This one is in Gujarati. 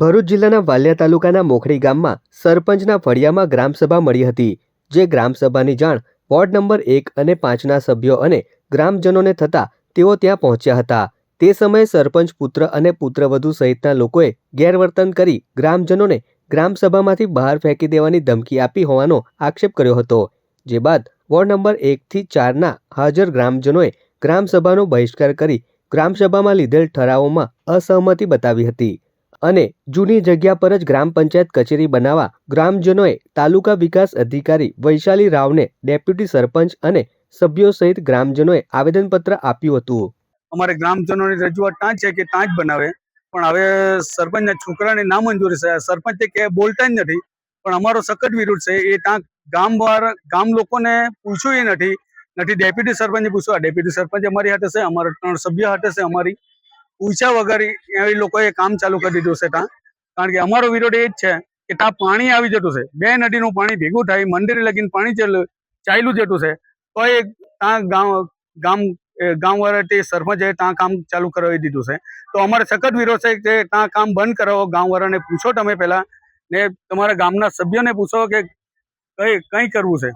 ભરૂચ જિલ્લાના વાલિયા તાલુકાના મોખડી ગામમાં સરપંચના ફળિયામાં ગ્રામસભા મળી હતી, જે ગ્રામસભાની જાણ વોર્ડ નંબર એક અને પાંચના સભ્યો અને ગ્રામજનોને થતાં તેઓ ત્યાં પહોંચ્યા હતા. તે સમયે સરપંચ, પુત્ર અને પુત્રવધુ સહિતના લોકોએ ગેરવર્તન કરી ગ્રામજનોને ગ્રામસભામાંથી બહાર ફેંકી દેવાની ધમકી આપી હોવાનો આક્ષેપ કર્યો હતો. જે બાદ વોર્ડ નંબર એકથી ચારના હાજર ગ્રામજનોએ ગ્રામસભાનો બહિષ્કાર કરી ગ્રામસભામાં લીધેલ ઠરાવોમાં અસહમતિ બતાવી હતી. અને જૂની જગ્યા પર જ ગ્રામ પંચાયત કચેરી બનાવવા ગ્રામજનોએ તાલુકા વિકાસ અધિકારી વૈશાલી રાવને ડેપ્યુટી સરપંચ અને સભ્યો સહિત ગ્રામજનોએ આવેદનપત્ર આપ્યું હતું. અમારે ગ્રામજનોની રજૂઆત ત્યાં છે કે ત્યાં જ બનાવે. પણ હવે સરપંચના છોકરાને ના મંજૂરી છે. સરપંચ કે બોલતા જ નથી. પણ અમારો સખત વિરોધ છે. એ ત્યાં ગામ ગામ લોકોને પૂછ્યું એ નથી. નથી ડેપ્યુટી સરપંચે પૂછ્યું. ડેપ્યુટી સરપંચ અમારી હાથે છે. અમારા ત્રણ સભ્ય હાથે છે અમારી. પૂછ્યા વગર એ લોકોએ કામ ચાલુ કરી દીધું છે ત્યાં. કારણ કે અમારો વિરોધ એ જ છે કે ત્યાં પાણી આવી જતું છે બે નદીનું પાણી ભેગું થાય, મંદિરે લગીને પાણી ચાલ્યું જતું છે તો એ ત્યાં ગામ ગામ ગામવાળા તે સરપંચે ત્યાં કામ ચાલુ કરાવી દીધું છે તો અમારે સખત વિરોધ છે કે ત્યાં કામ બંધ કરાવો. ગામવાળાને પૂછો તમે પહેલા ને તમારા ગામના સભ્યોને પૂછો કે કઈ, કંઈ કરવું છે.